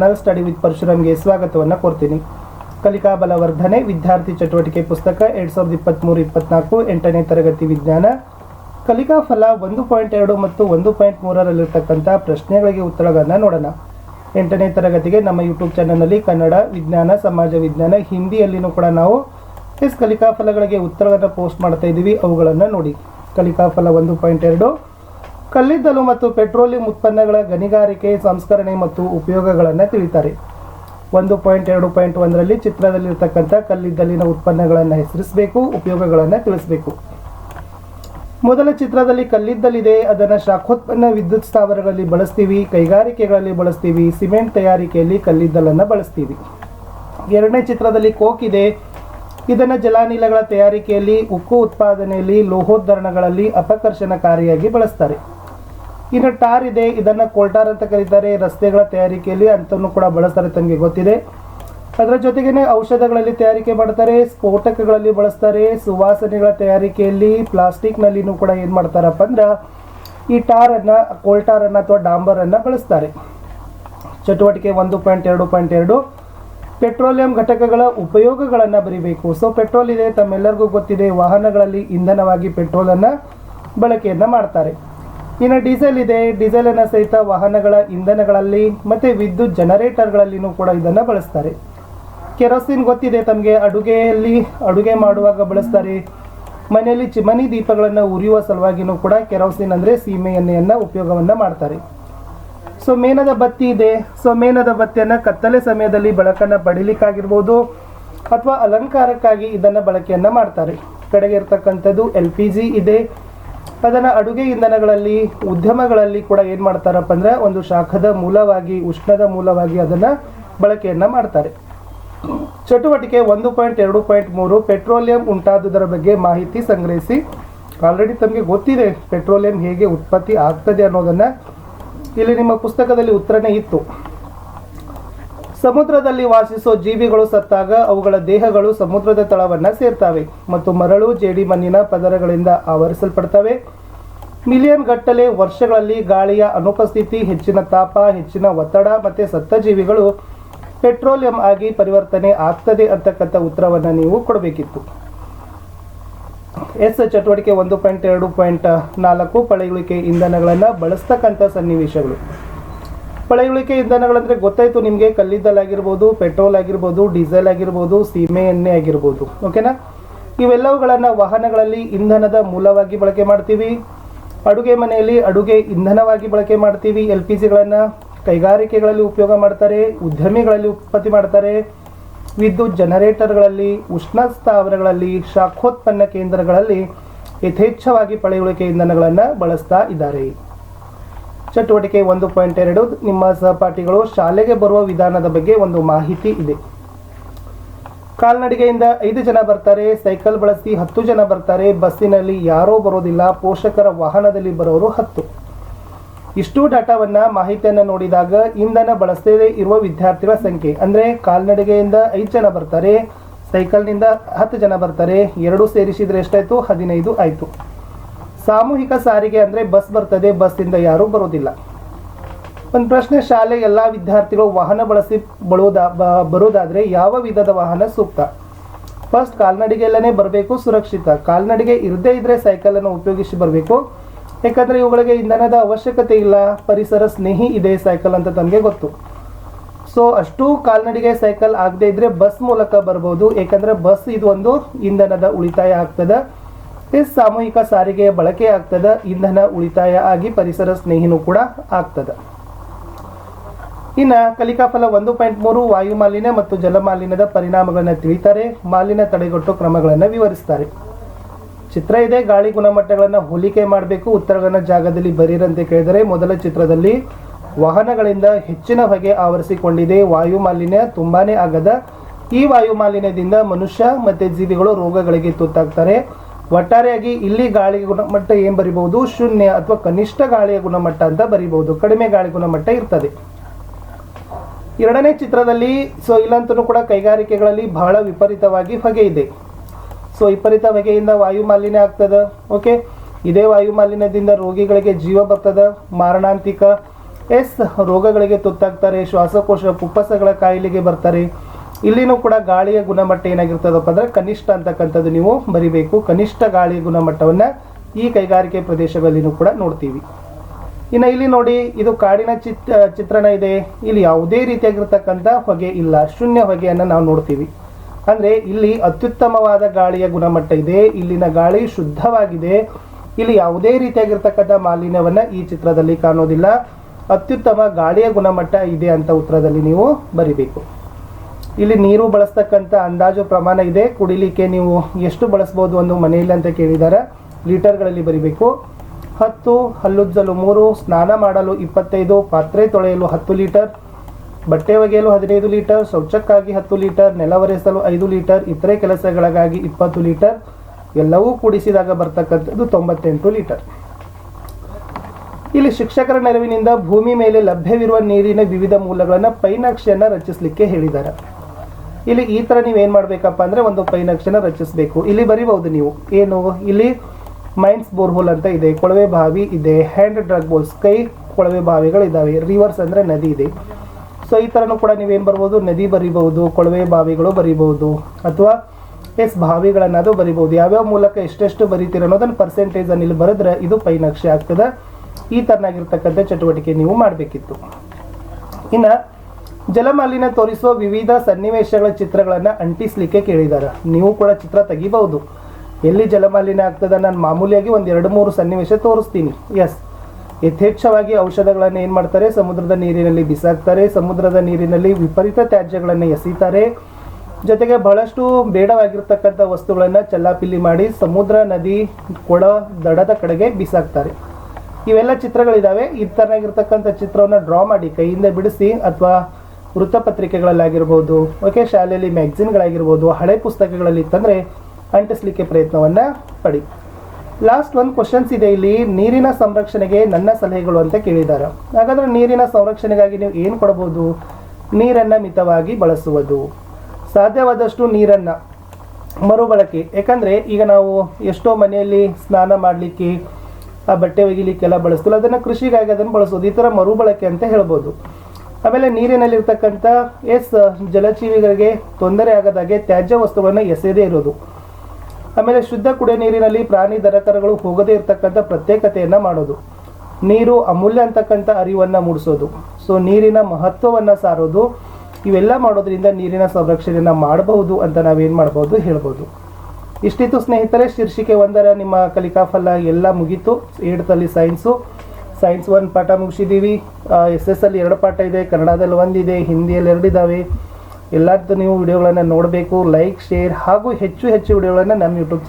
Channel study with ಪರಶುರಾಮ್ಗೆ ಸ್ವಾಗತವನ್ನು ಕೋರ್ತೀನಿ ಕಲಿಕಾ ಬಲವರ್ಧನೆ, ವಿದ್ಯಾರ್ಥಿ ಚಟುವಟಿಕೆ ಪುಸ್ತಕ, ಎರಡ್ ಸಾವಿರದ ಇಪ್ಪತ್ತ್ಮೂರು ಇಪ್ಪತ್ನಾಲ್ಕು, ಎಂಟನೇ ತರಗತಿ ವಿಜ್ಞಾನ. ಕಲಿಕಾ ಫಲ ಒಂದು ಪಾಯಿಂಟ್ ಎರಡು ಮತ್ತು ಒಂದು ಪಾಯಿಂಟ್ ಮೂರರಲ್ಲಿರ್ತಕ್ಕಂಥ ಪ್ರಶ್ನೆಗಳಿಗೆ ಉತ್ತರಗಳನ್ನು ನೋಡೋಣ. ಎಂಟನೇ ತರಗತಿಗೆ ನಮ್ಮ ಯೂಟ್ಯೂಬ್ ಚಾನಲ್ನಲ್ಲಿ ಕನ್ನಡ ವಿಜ್ಞಾನ, ಸಮಾಜ ವಿಜ್ಞಾನ, ಹಿಂದಿಯಲ್ಲಿನೂ ಕೂಡ ನಾವು ಎಸ್ ಕಲಿಕಾ ಫಲಗಳಿಗೆ ಉತ್ತರವನ್ನು ಪೋಸ್ಟ್ ಮಾಡ್ತಾ ಇದ್ದೀವಿ, ಅವುಗಳನ್ನು ನೋಡಿ. ಕಲಿಕಾ ಫಲ ಒಂದು ಪಾಯಿಂಟ್ ಎರಡು ಕಲ್ಲಿದ್ದಲು ಮತ್ತು ಪೆಟ್ರೋಲಿಯಂ ಉತ್ಪನ್ನಗಳ ಗಣಿಗಾರಿಕೆ, ಸಂಸ್ಕರಣೆ ಮತ್ತು ಉಪಯೋಗಗಳನ್ನು ತಿಳಿತಾರೆ. ಒಂದು ಪಾಯಿಂಟ್ ಎರಡು ಪಾಯಿಂಟ್ ಒಂದರಲ್ಲಿ ಚಿತ್ರದಲ್ಲಿರ್ತಕ್ಕಂಥ ಕಲ್ಲಿದ್ದಲಿನ ಉತ್ಪನ್ನಗಳನ್ನು ಹೆಸರಿಸಬೇಕು, ಉಪಯೋಗಗಳನ್ನು ತಿಳಿಸಬೇಕು. ಮೊದಲ ಚಿತ್ರದಲ್ಲಿ ಕಲ್ಲಿದ್ದಲಿದೆ, ಅದನ್ನು ಶಾಖೋತ್ಪನ್ನ ವಿದ್ಯುತ್ ಸ್ಥಾವರಗಳಲ್ಲಿ ಬಳಸ್ತೀವಿ, ಕೈಗಾರಿಕೆಗಳಲ್ಲಿ ಬಳಸ್ತೀವಿ, ಸಿಮೆಂಟ್ ತಯಾರಿಕೆಯಲ್ಲಿ ಕಲ್ಲಿದ್ದಲನ್ನು ಬಳಸ್ತೀವಿ. ಎರಡನೇ ಚಿತ್ರದಲ್ಲಿ ಕೋಕ್ ಇದೆ, ಇದನ್ನು ಜಲಾನಿಲಗಳ ತಯಾರಿಕೆಯಲ್ಲಿ, ಉಕ್ಕು ಉತ್ಪಾದನೆಯಲ್ಲಿ, ಲೋಹೋದ್ಧರಣಗಳಲ್ಲಿ ಅಪಕರ್ಷಣಕಾರಿಯಾಗಿ ಬಳಸ್ತಾರೆ. ಇನ್ನು ಟಾರ್ ಇದೆ, ಇದನ್ನು ಕೋಲ್ಟಾರ್ ಅಂತ ಕರೀತಾರೆ, ರಸ್ತೆಗಳ ತಯಾರಿಕೆಯಲ್ಲಿ ಅಂತಲೂ ಕೂಡ ಬಳಸ್ತಾರೆ ತಮಗೆ ಗೊತ್ತಿದೆ. ಅದರ ಜೊತೆಗೇನೆ ಔಷಧಗಳಲ್ಲಿ ತಯಾರಿಕೆ ಮಾಡ್ತಾರೆ, ಸ್ಫೋಟಕಗಳಲ್ಲಿ ಬಳಸ್ತಾರೆ, ಸುವಾಸನೆಗಳ ತಯಾರಿಕೆಯಲ್ಲಿ ಪ್ಲಾಸ್ಟಿಕ್ನಲ್ಲಿನೂ ಕೂಡ ಏನು ಮಾಡ್ತಾರಪ್ಪ ಅಂದ್ರೆ ಈ ಟಾರನ್ನು ಕೋಲ್ಟಾರನ್ನು ಅಥವಾ ಡಾಂಬರನ್ನು ಬಳಸ್ತಾರೆ. ಚಟುವಟಿಕೆ ಒಂದು ಪಾಯಿಂಟ್ ಎರಡು ಪಾಯಿಂಟ್ ಎರಡು. ಪೆಟ್ರೋಲಿಯಂ ಘಟಕಗಳ ಉಪಯೋಗಗಳನ್ನು ಬರಿಬೇಕು. ಸೊ ಪೆಟ್ರೋಲ್ ಇದೆ, ತಮ್ಮೆಲ್ಲರಿಗೂ ಗೊತ್ತಿದೆ, ವಾಹನಗಳಲ್ಲಿ ಇಂಧನವಾಗಿ ಪೆಟ್ರೋಲನ್ನು ಬಳಕೆಯನ್ನು ಮಾಡ್ತಾರೆ. ಇನ್ನು ಡೀಸೆಲ್ ಇದೆ. ಡೀಸೆಲನ್ನು ಸಹಿತ ವಾಹನಗಳ ಇಂಧನಗಳಲ್ಲಿ ಮತ್ತು ವಿದ್ಯುತ್ ಜನರೇಟರ್ಗಳಲ್ಲಿನೂ ಕೂಡ ಇದನ್ನು ಬಳಸ್ತಾರೆ. ಕೆರೋಸಿನ್ ಗೊತ್ತಿದೆ ತಮಗೆ. ಅಡುಗೆಯಲ್ಲಿ ಅಡುಗೆ ಮಾಡುವಾಗ ಬಳಸ್ತಾರೆ. ಮನೆಯಲ್ಲಿ ಚಿಮನಿ ದೀಪಗಳನ್ನು ಉರಿಯುವ ಸಲುವಾಗಿಯೂ ಕೂಡ ಕೆರೋಸಿನ್ ಅಂದರೆ ಸೀಮೆ ಎಣ್ಣೆಯನ್ನು ಉಪಯೋಗವನ್ನು ಮಾಡ್ತಾರೆ. ಸೊ ಮೇಣದ ಬತ್ತಿ ಇದೆ. ಸೊ ಮೇಣದ ಬತ್ತಿಯನ್ನು ಕತ್ತಲೆ ಸಮಯದಲ್ಲಿ ಬೆಳಕನ್ನು ಪಡಿಲಿಕ್ಕಾಗಿರ್ಬೋದು ಅಥವಾ ಅಲಂಕಾರಕ್ಕಾಗಿ ಇದನ್ನು ಬಳಕೆಯನ್ನು ಮಾಡ್ತಾರೆ. ಕಡೆಗೆ ಇರ್ತಕ್ಕಂಥದ್ದು ಎಲ್ ಪಿ ಜಿ ಇದೆ. ಅದನ್ನು ಅಡುಗೆ ಇಂಧನಗಳಲ್ಲಿ, ಉದ್ಯಮಗಳಲ್ಲಿ ಕೂಡ ಏನು ಮಾಡ್ತಾರಪ್ಪ ಅಂದ್ರೆ ಒಂದು ಶಾಖದ ಮೂಲವಾಗಿ, ಉಷ್ಣದ ಮೂಲವಾಗಿ ಅದನ್ನು ಬಳಕೆಯನ್ನು ಮಾಡ್ತಾರೆ. ಚಟುವಟಿಕೆ ಒಂದು ಪಾಯಿಂಟ್ ಎರಡು ಪಾಯಿಂಟ್ ಮೂರು ಪೆಟ್ರೋಲಿಯಂ ಉಂಟಾದುದರ ಬಗ್ಗೆ ಮಾಹಿತಿ ಸಂಗ್ರಹಿಸಿ. ಆಲ್ರೆಡಿ ತಮಗೆ ಗೊತ್ತಿದೆ ಪೆಟ್ರೋಲಿಯಂ ಹೇಗೆ ಉತ್ಪತ್ತಿ ಆಗ್ತದೆ ಅನ್ನೋದನ್ನು. ಇಲ್ಲಿ ನಿಮ್ಮ ಪುಸ್ತಕದಲ್ಲಿ ಉತ್ತರನೇ ಇತ್ತು. ಸಮುದ್ರದಲ್ಲಿ ವಾಸಿಸೋ ಜೀವಿಗಳು ಸತ್ತಾಗ ಅವುಗಳ ದೇಹಗಳು ಸಮುದ್ರದ ತಳವನ್ನು ಸೇರ್ತವೆ ಮತ್ತು ಮರಳು, ಜೇಡಿ ಮಣ್ಣಿನ ಪದರಗಳಿಂದ ಆವರಿಸಲ್ಪಡ್ತವೆ. ಮಿಲಿಯನ್ ಗಟ್ಟಲೆ ವರ್ಷಗಳಲ್ಲಿ ಗಾಳಿಯ ಅನುಪಸ್ಥಿತಿ, ಹೆಚ್ಚಿನ ತಾಪ, ಹೆಚ್ಚಿನ ಒತ್ತಡ ಮತ್ತು ಸತ್ತ ಜೀವಿಗಳು ಪೆಟ್ರೋಲಿಯಂ ಆಗಿ ಪರಿವರ್ತನೆ ಆಗ್ತದೆ ಅಂತಕ್ಕಂಥ ಉತ್ತರವನ್ನು ನೀವು ಕೊಡಬೇಕಿತ್ತು. ಎಸ್ ಚಟುವಟಿಕೆ ಒಂದು ಪಾಯಿಂಟ್ ಎರಡು ಪಾಯಿಂಟ್ ನಾಲ್ಕು ಪಳೆಯುಳಿಕೆ ಇಂಧನಗಳನ್ನು ಬಳಸ್ತಕ್ಕಂಥ ಸನ್ನಿವೇಶಗಳು. ಪಳೆಯುಳಿಕೆ ಇಂಧನಗಳಂದರೆ ಗೊತ್ತಾಯ್ತು, ನಿಮಗೆ ಕಲ್ಲಿದ್ದಲಾಗಿರ್ಬೋದು ಪೆಟ್ರೋಲ್ ಆಗಿರ್ಬೋದು, ಡೀಸೆಲ್ ಆಗಿರ್ಬೋದು, ಸೀಮೆ ಎಣ್ಣೆ ಆಗಿರ್ಬೋದು, ಓಕೆನಾ? ಇವೆಲ್ಲವುಗಳನ್ನು ವಾಹನಗಳಲ್ಲಿ ಇಂಧನದ ಮೂಲವಾಗಿ ಬಳಕೆ ಮಾಡ್ತೀವಿ. ಅಡುಗೆ ಮನೆಯಲ್ಲಿ ಅಡುಗೆ ಇಂಧನವಾಗಿ ಬಳಕೆ ಮಾಡ್ತೀವಿ. ಎಲ್ ಪಿ ಜಿಗಳನ್ನು ಕೈಗಾರಿಕೆಗಳಲ್ಲಿ ಉಪಯೋಗ ಮಾಡ್ತಾರೆ, ಉದ್ಯಮಿಗಳಲ್ಲಿ ಉತ್ಪತ್ತಿ ಮಾಡ್ತಾರೆ. ವಿದ್ಯುತ್ ಜನರೇಟರ್ಗಳಲ್ಲಿ, ಉಷ್ಣ ಸ್ಥಾವರಗಳಲ್ಲಿ, ಶಾಖೋತ್ಪನ್ನ ಕೇಂದ್ರಗಳಲ್ಲಿ ಯಥೇಚ್ಛವಾಗಿ ಪಳೆಯುಳಿಕೆ ಇಂಧನಗಳನ್ನು ಬಳಸ್ತಾ ಇದ್ದಾರೆ. ಚಟುವಟಿಕೆ ಒಂದು ಪಾಯಿಂಟ್ ಎರಡು, ನಿಮ್ಮ ಸಹಪಾಠಿಗಳು ಶಾಲೆಗೆ ಬರುವ ವಿಧಾನದ ಬಗ್ಗೆ ಒಂದು ಮಾಹಿತಿ ಇದೆ. ಕಾಲ್ನಡಿಗೆಯಿಂದ ಐದು ಜನ ಬರ್ತಾರೆ, ಸೈಕಲ್ ಬಳಸಿ ಹತ್ತು ಜನ ಬರ್ತಾರೆ, ಬಸ್ಸಿನಲ್ಲಿ ಯಾರೋ ಬರೋದಿಲ್ಲ, ಪೋಷಕರ ವಾಹನದಲ್ಲಿ ಬರೋರು ಹತ್ತು. ಇಷ್ಟು ಡಾಟಾವನ್ನು ಮಾಹಿತಿಯನ್ನು ನೋಡಿದಾಗ ಇಂಧನ ಬಳಸದೇ ಇರುವ ವಿದ್ಯಾರ್ಥಿಗಳ ಸಂಖ್ಯೆ. ಅಂದರೆ ಕಾಲ್ನಡಿಗೆಯಿಂದ ಐದು ಜನ ಬರ್ತಾರೆ, ಸೈಕಲ್ನಿಂದ ಹತ್ತು ಜನ ಬರ್ತಾರೆ, ಎರಡು ಸೇರಿಸಿದ್ರೆ ಎಷ್ಟಾಯಿತು? ಹದಿನೈದು ಆಯಿತು. ಸಾಮೂಹಿಕ ಸಾರಿಗೆ ಅಂದರೆ ಬಸ್ ಬರ್ತದೆ, ಬಸ್ಸಿಂದ ಯಾರೂ ಬರೋದಿಲ್ಲ. ಒಂದು ಪ್ರಶ್ನೆ, ಶಾಲೆ ಎಲ್ಲ ವಿದ್ಯಾರ್ಥಿಗಳು ವಾಹನ ಬಳಸಿ ಬಳುವುದ, ಬ- ಬರುವುದಾದ್ರೆ ಯಾವ ವಿಧದ ವಾಹನ ಸೂಕ್ತ? ಫಸ್ಟ್ ಕಾಲ್ನಡಿಗೆಯಲ್ಲೇ ಬರಬೇಕು, ಸುರಕ್ಷಿತ. ಕಾಲ್ನಡಿಗೆ ಇರದೇ ಇದ್ದರೆ ಸೈಕಲನ್ನು ಉಪಯೋಗಿಸಿ ಬರಬೇಕು. ಯಾಕಂದರೆ ಇವುಗಳಿಗೆ ಇಂಧನದ ಅವಶ್ಯಕತೆ ಇಲ್ಲ, ಪರಿಸರ ಸ್ನೇಹಿ ಇದೆ ಸೈಕಲ್ ಅಂತ ತಮಗೆ ಗೊತ್ತು. ಸೊ ಅಷ್ಟು ಕಾಲ್ನಡಿಗೆ ಸೈಕಲ್ ಆಗದೆ ಇದ್ದರೆ ಬಸ್ ಮೂಲಕ ಬರ್ಬೋದು. ಯಾಕಂದ್ರೆ ಬಸ್ ಇದು ಒಂದು ಇಂಧನದ ಉಳಿತಾಯ ಆಗ್ತದೆ. ಸಾಮೂಹಿಕ ಸಾರಿಗೆಯ ಬಳಕೆ ಆಗ್ತದೆ, ಇಂಧನ ಉಳಿತಾಯ ಆಗಿ ಪರಿಸರ ಸ್ನೇಹಿನೂ ಕೂಡ ಆಗ್ತದ. ಇನ್ನು ಕಲಿಕಾ ಫಲ ಒಂದು ಪಾಯಿಂಟ್ ಮೂರು ವಾಯು ಮಾಲಿನ್ಯ ಮತ್ತು ಜಲಮಾಲಿನ್ಯದ ಪರಿಣಾಮಗಳನ್ನು ತಿಳಿತಾರೆ, ಮಾಲಿನ್ಯ ತಡೆಗಟ್ಟು ಕ್ರಮಗಳನ್ನು ವಿವರಿಸ್ತಾರೆ. ಚಿತ್ರ ಇದೆ, ಗಾಳಿ ಗುಣಮಟ್ಟಗಳನ್ನು ಹೋಲಿಕೆ ಮಾಡಬೇಕು, ಉತ್ತರಗಳನ್ನು ಜಾಗದಲ್ಲಿ ಬರೀರಂತೆ ಕೇಳಿದರೆ ಮೊದಲ ಚಿತ್ರದಲ್ಲಿ ವಾಹನಗಳಿಂದ ಹೆಚ್ಚಿನ ಹೊಗೆ ಆವರಿಸಿಕೊಂಡಿದೆ, ವಾಯು ಮಾಲಿನ್ಯ ತುಂಬಾನೇ ಆಗದ. ಈ ವಾಯು ಮಾಲಿನ್ಯದಿಂದ ಮನುಷ್ಯ ಮತ್ತು ಜೀವಿಗಳು ರೋಗಗಳಿಗೆ ತುತ್ತಾಗ್ತಾರೆ. ಒಟ್ಟಾರೆಯಾಗಿ ಇಲ್ಲಿ ಗಾಳಿಯ ಗುಣಮಟ್ಟ ಏನು ಬರಿಬಹುದು? ಶೂನ್ಯ ಅಥವಾ ಕನಿಷ್ಠ ಗಾಳಿಯ ಗುಣಮಟ್ಟ ಅಂತ ಬರಿಬಹುದು. ಕಡಿಮೆ ಗಾಳಿ ಗುಣಮಟ್ಟ ಇರ್ತದೆ. ಎರಡನೇ ಚಿತ್ರದಲ್ಲಿ ಸೊ ಇಲ್ಲಂತೂ ಕೂಡ ಕೈಗಾರಿಕೆಗಳಲ್ಲಿ ಬಹಳ ವಿಪರೀತವಾಗಿ ಹೊಗೆ ಇದೆ. ಸೊ ವಿಪರೀತ ಹೊಗೆಯಿಂದ ವಾಯು ಮಾಲಿನ್ಯ ಆಗ್ತದೆ ಓಕೆ ಇದೇ ವಾಯು ಮಾಲಿನ್ಯದಿಂದ ರೋಗಿಗಳಿಗೆ ಜೀವ ಬರ್ತದೆ, ಮಾರಣಾಂತಿಕ ಎಸ್ ರೋಗಗಳಿಗೆ ತುತ್ತಾಗ್ತಾರೆ, ಶ್ವಾಸಕೋಶ ಪುಪ್ಪಸಗಳ ಕಾಯಿಲೆಗೆ ಬರ್ತಾರೆ. ಇಲ್ಲಿನೂ ಕೂಡ ಗಾಳಿಯ ಗುಣಮಟ್ಟ ಏನಾಗಿರ್ತದಪ್ಪ ಅಂದ್ರೆ ಕನಿಷ್ಠ ಅಂತಕ್ಕಂಥದ್ದು ನೀವು ಬರಿಬೇಕು. ಕನಿಷ್ಠ ಗಾಳಿಯ ಗುಣಮಟ್ಟವನ್ನ ಈ ಕೈಗಾರಿಕೆ ಪ್ರದೇಶಗಳಲ್ಲಿನೂ ಕೂಡ ನೋಡ್ತೀವಿ. ಇನ್ನು ಇಲ್ಲಿ ನೋಡಿ, ಇದು ಕಾಡಿನ ಚಿತ್ ಚಿತ್ರಣ ಇದೆ. ಇಲ್ಲಿ ಯಾವುದೇ ರೀತಿಯಾಗಿರ್ತಕ್ಕಂಥ ಹೊಗೆ ಇಲ್ಲ. ಶೂನ್ಯ ಹೊಗೆಯನ್ನು ನಾವು ನೋಡ್ತೀವಿ. ಅಂದ್ರೆ ಇಲ್ಲಿ ಅತ್ಯುತ್ತಮವಾದ ಗಾಳಿಯ ಗುಣಮಟ್ಟ ಇದೆ. ಇಲ್ಲಿನ ಗಾಳಿ ಶುದ್ಧವಾಗಿದೆ. ಇಲ್ಲಿ ಯಾವುದೇ ರೀತಿಯಾಗಿರ್ತಕ್ಕಂಥ ಮಾಲಿನ್ಯವನ್ನ ಈ ಚಿತ್ರದಲ್ಲಿ ಕಾಣೋದಿಲ್ಲ. ಅತ್ಯುತ್ತಮ ಗಾಳಿಯ ಗುಣಮಟ್ಟ ಇದೆ ಅಂತ ಉತ್ತರದಲ್ಲಿ ನೀವು ಬರಿಬೇಕು. ಇಲ್ಲಿ ನೀರು ಬಳಸ್ತಕ್ಕಂಥ ಅಂದಾಜು ಪ್ರಮಾಣ ಇದೆ. ಕುಡಿಲಿಕ್ಕೆ ನೀವು ಎಷ್ಟು ಬಳಸ್ಬೋದು ಒಂದು ಮನೆಯಲ್ಲಿ ಅಂತ ಕೇಳಿದ್ದಾರೆ. ಲೀಟರ್ಗಳಲ್ಲಿ ಬರಿಬೇಕು. ಹತ್ತು, ಹಲ್ಲುಜ್ಜಲು ಮೂರು, ಸ್ನಾನ ಮಾಡಲು ಇಪ್ಪತ್ತೈದು, ಪಾತ್ರೆ ತೊಳೆಯಲು ಹತ್ತು ಲೀಟರ್, ಬಟ್ಟೆ ಒಗೆಯಲು ಹದಿನೈದು ಲೀಟರ್, ಶೌಚಕ್ಕಾಗಿ ಹತ್ತು ಲೀಟರ್, ನೆಲ ಒರೆಸಲು ಐದು ಲೀಟರ್, ಇತರೆ ಕೆಲಸಗಳಿಗಾಗಿ ಇಪ್ಪತ್ತು ಲೀಟರ್, ಎಲ್ಲವೂ ಕೂಡಿಸಿದಾಗ ಬರ್ತಕ್ಕಂಥದ್ದು ತೊಂಬತ್ತೆಂಟು ಲೀಟರ್. ಇಲ್ಲಿ ಶಿಕ್ಷಕರ ನೆರವಿನಿಂದ ಭೂಮಿ ಮೇಲೆ ಲಭ್ಯವಿರುವ ನೀರಿನ ವಿವಿಧ ಮೂಲಗಳನ್ನು ಪೈನಾಕ್ಷಿಯನ್ನು ರಚಿಸಲಿಕ್ಕೆ ಹೇಳಿದ್ದಾರೆ. ಇಲ್ಲಿ ಈ ತರ ಏನು ಮಾಡಬೇಕಪ್ಪ ಅಂದ್ರೆ ಒಂದು ಪೈನಕ್ಷನ ರಚಿಸಬೇಕು. ಇಲ್ಲಿ ಬರಿಬಹುದು ನೀವು. ಏನು? ಇಲ್ಲಿ ಮೈನ್ಸ್ ಬೋರ್ಹೋಲ್ ಅಂತ ಇದೆ, ಕೊಳವೆ ಬಾವಿ ಇದೆ ಹ್ಯಾಂಡ್ ಡ್ರಗ್ ಬೋಲ್ಸ್ ಕೈ ಕೊಳವೆ ಬಾವಿಗಳಿದ್ದಾವೆ ರಿವರ್ಸ್ ಅಂದ್ರೆ ನದಿ ಇದೆ. ಸೊ ಈ ಥರನೂ ಕೂಡ ನೀವೇನು ಬರ್ಬೋದು? ನದಿ ಬರಿಬಹುದು, ಕೊಳವೆ ಬಾವಿಗಳು ಬರಿಬಹುದು, ಅಥವಾ ಎಸ್ ಬಾವಿಗಳನ್ನಾದ್ರೂ ಬರಿಬಹುದು. ಯಾವ್ಯಾವ ಮೂಲಕ ಎಷ್ಟೆಷ್ಟು ಬರೀತೀರ ಅನ್ನೋದನ್ನ ಪರ್ಸೆಂಟೇಜ್ ಅನ್ನು ಇಲ್ಲಿ ಬರೆದ್ರೆ ಇದು ಪೈನಕ್ಷೆ ಆಗ್ತದೆ. ಈ ಥರನಾಗಿರ್ತಕ್ಕಂಥ ಚಟುವಟಿಕೆ ನೀವು ಮಾಡಬೇಕಿತ್ತು. ಇನ್ನ ಜಲಮಾಲಿನ್ಯ ತೋರಿಸುವ ವಿವಿಧ ಸನ್ನಿವೇಶಗಳ ಚಿತ್ರಗಳನ್ನು ಅಂಟಿಸ್ಲಿಕ್ಕೆ ಕೇಳಿದ್ದಾರೆ ನೀವು ಕೂಡ ಚಿತ್ರ ತೆಗಿಬಹುದು. ಎಲ್ಲಿ ಜಲಮಾಲಿನ್ಯ ಆಗ್ತದೆ ನಾನು ಮಾಮೂಲಿಯಾಗಿ ಒಂದು ಎರಡು ಮೂರು ಸನ್ನಿವೇಶ ತೋರಿಸ್ತೀನಿ. ಎಸ್ ಯಥೇಚ್ಛವಾಗಿ ಔಷಧಗಳನ್ನು ಏನು ಮಾಡ್ತಾರೆ? ಸಮುದ್ರದ ನೀರಿನಲ್ಲಿ ಬಿಸಾಕ್ತಾರೆ, ಸಮುದ್ರದ ನೀರಿನಲ್ಲಿ ವಿಪರೀತ ತ್ಯಾಜ್ಯಗಳನ್ನು ಎಸೀತಾರೆ. ಜೊತೆಗೆ ಬಹಳಷ್ಟು ಬೇಡವಾಗಿರ್ತಕ್ಕಂಥ ವಸ್ತುಗಳನ್ನು ಚಲ್ಲಾಪಿಲ್ಲಿ ಮಾಡಿ ಸಮುದ್ರ, ನದಿ ಕೊಳ ದಡದ ಕಡೆಗೆ ಬಿಸಾಕ್ತಾರೆ. ಇವೆಲ್ಲ ಚಿತ್ರಗಳಿದಾವೆ. ಈ ಥರನಾಗಿರ್ತಕ್ಕಂಥ ಚಿತ್ರವನ್ನು ಡ್ರಾ ಮಾಡಿ ಕೈಯಿಂದ ಬಿಡಿಸಿ ಅಥವಾ ವೃತ್ತಪತ್ರಿಕೆಗಳಲ್ಲಾಗಿರ್ಬೋದು, ಓಕೆ, ಶಾಲೆಯಲ್ಲಿ ಮ್ಯಾಗ್ಝಿನ್ಗಳಾಗಿರ್ಬೋದು ಹಳೆ ಪುಸ್ತಕಗಳಲ್ಲಿ ತಂದರೆ ಅಂಟಿಸ್ಲಿಕ್ಕೆ ಪ್ರಯತ್ನವನ್ನು ಪಡಿ. ಲಾಸ್ಟ್ ಒಂದು ಕ್ವಶನ್ಸ್ ಇದೆ ಇಲ್ಲಿ, ನೀರಿನ ಸಂರಕ್ಷಣೆಗೆ ನನ್ನ ಸಲಹೆಗಳು ಅಂತ ಕೇಳಿದ್ದಾರೆ. ಹಾಗಾದರೆ ನೀರಿನ ಸಂರಕ್ಷಣೆಗಾಗಿ ನೀವು ಏನು ಕೊಡಬಹುದು ನೀರನ್ನು ಮಿತವಾಗಿ ಬಳಸುವುದು. ಸಾಧ್ಯವಾದಷ್ಟು ನೀರನ್ನು ಮರುಬಳಕೆ. ಯಾಕಂದರೆ ಈಗ ನಾವು ಎಷ್ಟೋ ಮನೆಯಲ್ಲಿ ಸ್ನಾನ ಮಾಡಲಿಕ್ಕೆ, ಆ ಬಟ್ಟೆ ಒಗಿಲಿಕ್ಕೆಲ್ಲ ಬಳಸ್ತಿಲ್ಲ, ಅದನ್ನು ಕೃಷಿಗಾಗಿ ಅದನ್ನು ಬಳಸೋದು, ಈ ಥರ ಮರುಬಳಕೆ ಅಂತ ಹೇಳ್ಬೋದು. ಆಮೇಲೆ ನೀರಿನಲ್ಲಿರ್ತಕ್ಕಂಥ ಎಸ್, ಜಲಜೀವಿಗಳಿಗೆ ತೊಂದರೆ ಆಗದಾಗೆ ತ್ಯಾಜ್ಯ ವಸ್ತುಗಳನ್ನು ಎಸೆದೇ ಇರೋದು. ಆಮೇಲೆ ಶುದ್ಧ ಕುಡಿಯೋ ನೀರಿನಲ್ಲಿ ಪ್ರಾಣಿ ದರಕರಗಳು ಹೋಗದೇ ಇರತಕ್ಕಂಥ ಪ್ರತ್ಯೇಕತೆಯನ್ನು ಮಾಡೋದು. ನೀರು ಅಮೂಲ್ಯ ಅಂತಕ್ಕಂಥ ಅರಿವನ್ನು ಮೂಡಿಸೋದು. ಸೊ ನೀರಿನ ಮಹತ್ವವನ್ನು ಸಾರೋದು. ಇವೆಲ್ಲ ಮಾಡೋದ್ರಿಂದ ನೀರಿನ ಸಂರಕ್ಷಣೆಯನ್ನು ಮಾಡಬಹುದು ಅಂತ ನಾವೇನು ಮಾಡ್ಬೋದು ಹೇಳ್ಬೋದು ಇಷ್ಟಿತ್ತು ಸ್ನೇಹಿತರೆ, ಶೀರ್ಷಿಕೆ ಒಂದರ ನಿಮ್ಮ ಕಲಿಕಾ ಫಲ ಎಲ್ಲ ಮುಗೀತು. ಏಡ್ತಲ್ಲಿ ಸೈನ್ಸು ಸೈನ್ಸ್ ಒಂದು ಪಾಠ ಮುಗಿಸಿದ್ದೀವಿ. ಎಸ್ ಎಸ್ ಅಲ್ಲಿ ಎರಡು ಪಾಠ ಇದೆ, ಕನ್ನಡದಲ್ಲಿ ಒಂದಿದೆ ಹಿಂದಿಯಲ್ಲಿ ಎರಡಿದ್ದಾವೆ ಎಲ್ಲದ್ದು ನೀವು ವಿಡಿಯೋಗಳನ್ನು ನೋಡಬೇಕು. ಲೈಕ್ ಶೇರ್ ಹಾಗೂ ಹೆಚ್ಚು ಹೆಚ್ಚು ವಿಡಿಯೋಗಳನ್ನು ನಮ್ಮ ಯೂಟ್ಯೂಬ್ ಚಾನಲ್